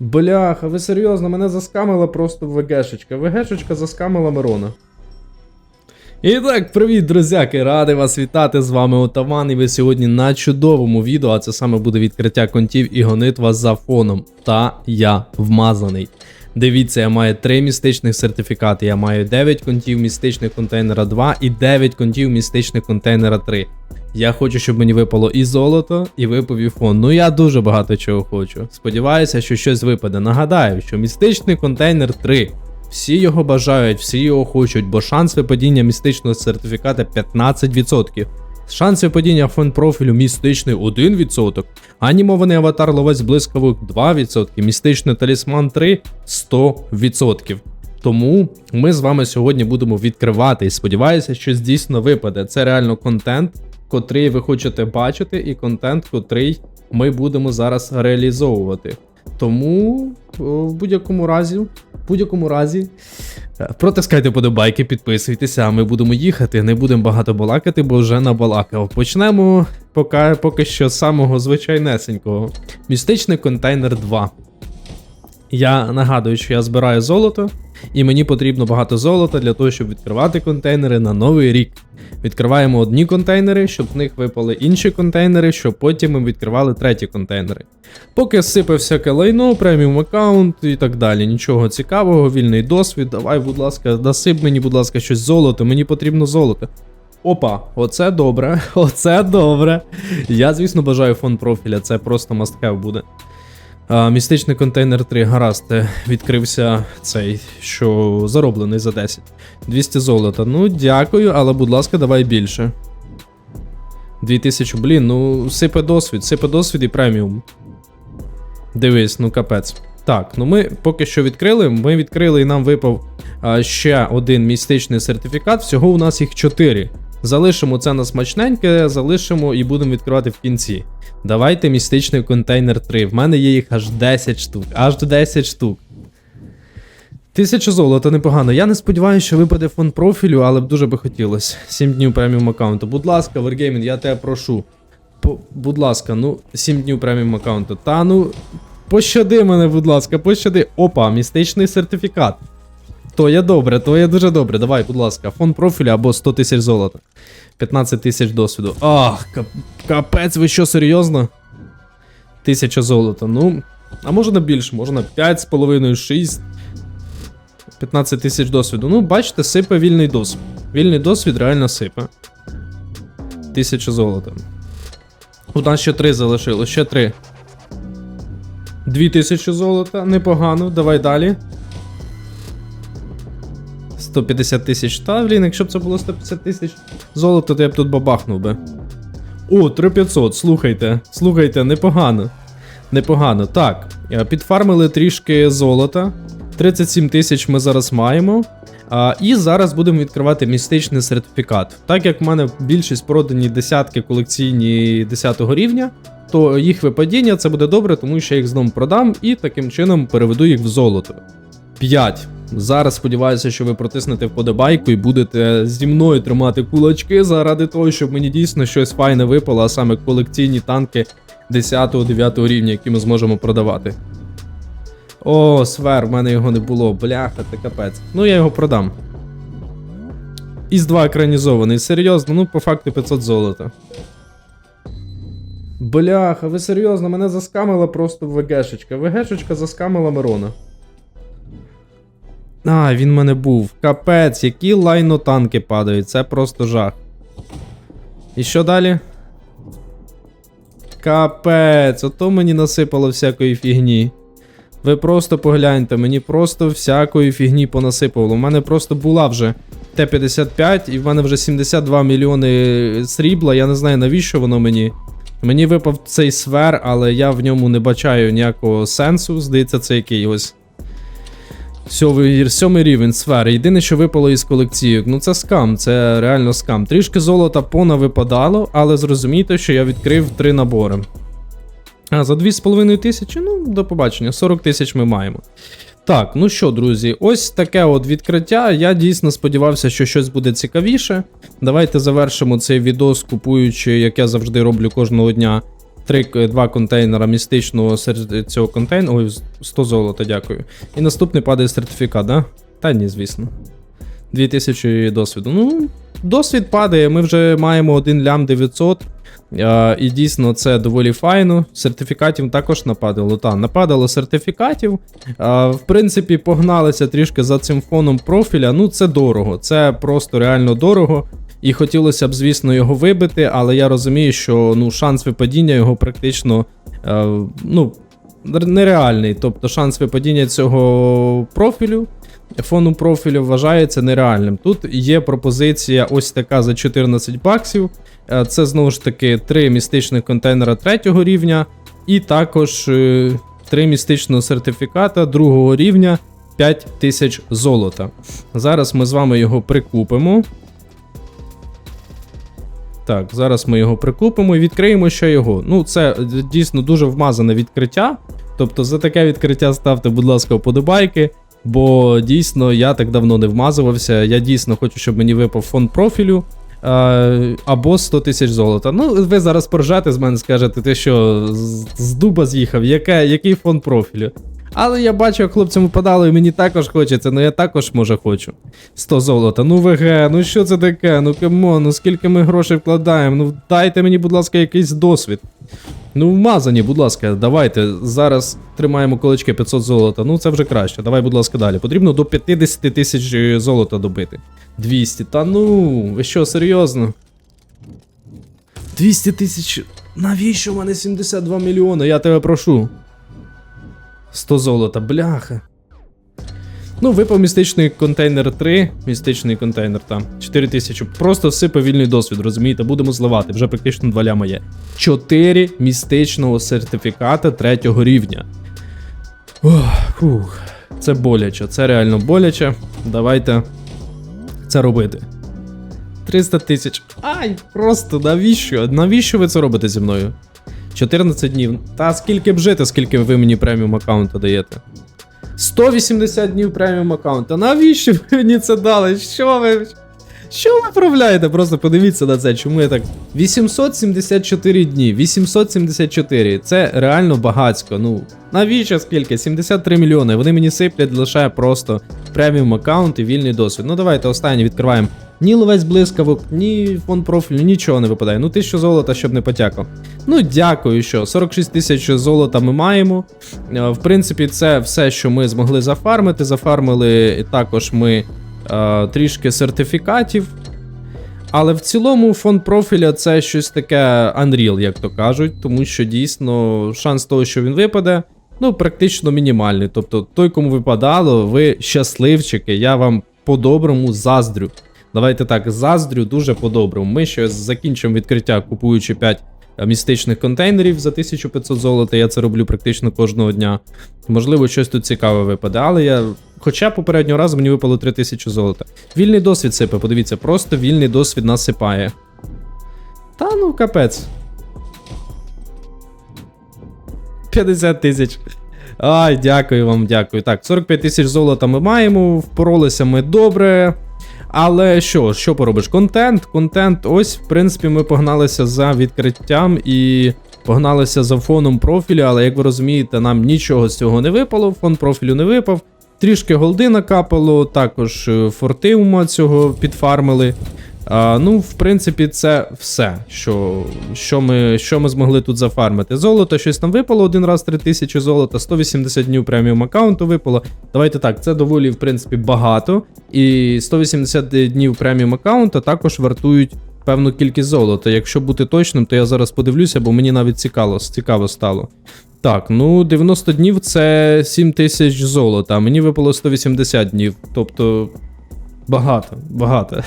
Бляха, ви серйозно, мене заскамила просто ВГшечка. ВГшечка заскамила Мирона. І так, привіт, друзяки! Радий вас вітати. З вами Отаман, і ви сьогодні на чудовому відео, а це саме буде відкриття контів і гонитва за фоном. Та я вмазаний. Дивіться, я маю 3 містичних сертифікати. Я маю 9 контів містичних контейнера 2 і 9 контів містичних контейнера 3. Я хочу, щоб мені випало і золото, і випав і фон. Ну я дуже багато чого хочу. Сподіваюся, що щось випаде. Нагадаю, що містичний контейнер 3. Всі його бажають, всі його хочуть, бо шанс випадіння містичного сертифіката 15%. Шанс випадіння фон профілю містичний 1%, анімований аватар ловець блискавок 2%, містичний талісман 3 100%. Тому ми з вами сьогодні будемо відкривати і сподіваюся, що дійсно випаде. Це реально контент, котрий ви хочете бачити, і контент, котрий ми будемо зараз реалізовувати. Тому в будь-якому разі, в будь-якому разі, е, протискайте подобайки, підписуйтеся, а ми будемо їхати. Не будемо багато балакати, бо вже набалакав. Почнемо поки, поки що з самого звичайнесенького. Містичний контейнер 2. Я нагадую, що я збираю золото, і мені потрібно багато золота для того, щоб відкривати контейнери на новий рік. Відкриваємо одні контейнери, щоб в них випали інші контейнери, щоб потім ми відкривали треті контейнери. Поки сипе всяке лайно, преміум аккаунт і так далі. Нічого цікавого, вільний досвід. Давай, будь ласка, досип мені, будь ласка, щось золото, мені потрібно золото. Опа, оце добре, оце добре. Я, звісно, бажаю фон профіля, це просто have буде. Містичний контейнер 3, гаразд, е, відкрився цей, що зароблений за 10. 200 золота. Ну, дякую, але будь ласка, давай більше. 2000, блін, ну сипе досвід, сипе досвід і преміум. Дивись, ну капець. Так, ну ми поки що відкрили. Ми відкрили і нам випав а, ще один містичний сертифікат. Всього у нас їх 4. Залишимо це на смачненьке, залишимо і будемо відкривати в кінці. Давайте містичний контейнер 3. В мене є їх аж 10 штук. Аж 10 штук. Тисяча золота непогано. Я не сподіваюся, що випаде фон профілю, але б дуже би хотілося. 7 днів преміум аккаунту. Будь ласка, Wargaming, я тебе прошу. Будь ласка, ну, 7 днів преміум аккаунту. Та ну. Пощади мене, будь ласка, пощади. Опа, містичний сертифікат. То є добре, то є дуже добре. Давай, будь ласка, фон профілю або 100 тисяч золота. 15 тисяч досвіду. Ах, кап- капець, ви що, серйозно? Тисяча золота. Ну, а може на більше, може на 5,5, 6. 15 тисяч досвіду. Ну, бачите, сипе вільний досвід. Вільний досвід реально сипе. Тисяча золота. У нас ще 3 залишилось, ще 3. 2000 золота, непогано, давай далі. 150 тисяч. Та, блін, якщо б це було 150 тисяч золота, то я б тут бабахнув би. О, 3500, слухайте, слухайте, непогано. Непогано. Так, е, підфармили трішки золота. 37 тисяч ми зараз маємо. А, і зараз будемо відкривати містичний сертифікат. Так як в мене більшість продані десятки колекційні 10 рівня, то їх випадіння це буде добре, тому що я їх знову продам і таким чином переведу їх в золото. 5. Зараз сподіваюся, що ви протиснете вподобайку і будете зі мною тримати кулачки заради того, щоб мені дійсно щось файне випало, а саме колекційні танки 10-9 рівня, які ми зможемо продавати. О, сфер, в мене його не було. Бляха, це капець. Ну, я його продам. Із 2 екранізований. Серйозно, ну по факту 500 золота. Бляха, ви серйозно, мене заскамила просто ВГшечка. ВГшечка заскамила Мирона. А, він в мене був. Капець, які лайно танки падають, це просто жах. І що далі? Капець, ото мені насипало всякої фігні. Ви просто погляньте, мені просто всякої фігні понасипало. У мене просто була вже Т-55, і в мене вже 72 мільйони срібла. Я не знаю, навіщо воно мені. Мені випав цей сфер, але я в ньому не бачаю ніякого сенсу. Здається, це який ось. Сьомий, рівень сфери. Єдине, що випало із колекційок. Ну це скам, це реально скам. Трішки золота понавипадало, але зрозумійте, що я відкрив три набори. А, за 2,5 тисячі, ну, до побачення, 40 тисяч ми маємо. Так, ну що, друзі, ось таке от відкриття. Я дійсно сподівався, що щось буде цікавіше. Давайте завершимо цей відос, купуючи, як я завжди роблю кожного дня, три, два контейнера містичного серед цього контейнера. Ой, 100 золота, дякую. І наступний падає сертифікат, да? Та ні, звісно. 2000 досвіду. Ну, досвід падає, ми вже маємо 1 лям 900. А, і дійсно це доволі файно. Сертифікатів також нападало. Та, нападало сертифікатів. А, в принципі, погналися трішки за цим фоном профіля. Ну, це дорого. Це просто реально дорого. І хотілося б, звісно, його вибити, але я розумію, що ну, шанс випадіння його практично е, ну, нереальний. Тобто шанс випадіння цього профілю, фону профілю вважається нереальним. Тут є пропозиція ось така за 14 баксів. Е, Це знову ж таки три містичних контейнера третього рівня, і також е, три містичного сертифіката другого рівня 5000 золота. Зараз ми з вами його прикупимо. Так, зараз ми його прикупимо і відкриємо ще його. Ну, це е, дійсно дуже вмазане відкриття. Тобто за таке відкриття ставте, будь ласка, вподобайки. Бо дійсно я так давно не вмазувався. Я дійсно хочу, щоб мені випав фонд профілю. е, Або 100 тисяч золота. Ну, ви зараз поржете з мене, скажете, ти що, з, дуба з'їхав, Яке, який фонд профілю? Але я бачу, як хлопцям випадало, і мені також хочеться, ну я також може хочу. 100 золота. Ну ВГ, ну що це таке? Ну камон, ну скільки ми грошей вкладаємо? Ну дайте мені, будь ласка, якийсь досвід. Ну, вмазані, будь ласка, давайте. Зараз тримаємо колечки 500 золота. Ну, це вже краще. Давай, будь ласка, далі. Потрібно до 50 тисяч е, золота добити. 200. Та ну, ви що, серйозно? 200 тисяч. Навіщо в мене 72 мільйони? Я тебе прошу. 100 золота, бляха. Ну, випав містичний контейнер 3, містичний контейнер там. 4 тисячі. Просто всипав вільний досвід, розумієте? Будемо зливати. Вже практично 2 ляма є. 4 містичного сертифіката третього рівня. Ох, фух. Це боляче, це реально боляче. Давайте це робити. 300 тисяч. Ай, просто навіщо? Навіщо ви це робите зі мною? 14 днів. Та скільки б жити, скільки ви мені преміум аккаунта даєте? 180 днів преміум аккаунта. Навіщо ви мені це дали? Що ви. Що ви виправляєте? Просто подивіться на це, чому я так. 874 дні. 874. Це реально багацько. Ну, навіщо скільки? 73 мільйони. Вони мені сиплять лише просто преміум аккаунт і вільний досвід. Ну давайте останнє відкриваємо. Ні ловець блискавок, ні фонд профілю, нічого не випадає. Ну, тисячу золота, щоб не потякав. Ну, дякую, що 46 тисяч золота ми маємо. Е, В принципі, це все, що ми змогли зафармити. Зафармили також ми трішки сертифікатів. Але в цілому фонд профіля це щось таке Unreal, як то кажуть, тому що дійсно шанс того, що він випаде, ну, практично мінімальний. Тобто, той, кому випадало, ви щасливчики, я вам по-доброму заздрю. Давайте так, заздрю дуже по-доброму. Ми ще закінчимо відкриття, купуючи 5 містичних контейнерів за 1500 золота. Я це роблю практично кожного дня. Можливо, щось тут цікаве випаде, але я. Хоча попереднього разу мені випало 3000 золота. Вільний досвід сипе, подивіться, просто вільний досвід насипає. Та ну капець. 50 тисяч. Ай, дякую вам, дякую. Так, 45 тисяч золота ми маємо, впоролися ми добре. Але що, що поробиш? Контент, контент. Ось, в принципі, ми погналися за відкриттям і погналися за фоном профілю, але як ви розумієте, нам нічого з цього не випало, фон профілю не випав. Трішки голди накапало, також форти ума цього підфармили. А, ну, в принципі, це все, що, що, ми, що ми змогли тут зафармити. Золото, щось там випало один раз 3000 золота, 180 днів преміум аккаунту випало. Давайте так, це доволі, в принципі, багато. І 180 днів преміум аккаунта також вартують певну кількість золота. Якщо бути точним, то я зараз подивлюся, бо мені навіть цікаво, цікаво стало. Так, ну 90 днів це 7 тисяч золота, а мені випало 180 днів. Тобто. Багато, багато.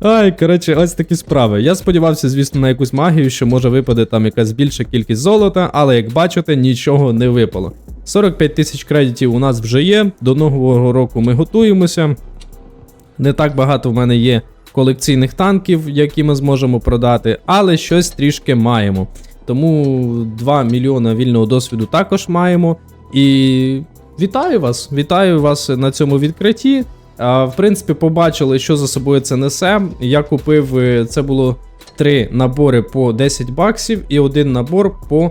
Ай, коротше, ось такі справи. Я сподівався, звісно, на якусь магію, що може випаде там якась більша кількість золота, але як бачите, нічого не випало. 45 тисяч кредитів у нас вже є. До нового року ми готуємося. Не так багато в мене є колекційних танків, які ми зможемо продати, але щось трішки маємо. Тому 2 мільйона вільного досвіду також маємо. І вітаю вас! Вітаю вас на цьому відкритті. В принципі, побачили, що за собою це несе. Я купив, е, це було три набори по 10 баксів і один набор по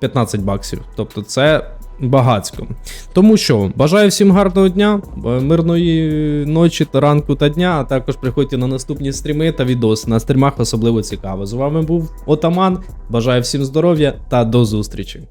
15 баксів. Тобто це багацько. Тому що бажаю всім гарного дня, е, мирної ночі та ранку та дня, а також приходьте на наступні стріми та відоси. На стрімах особливо цікаво. З вами був Отаман. Бажаю всім здоров'я та до зустрічі.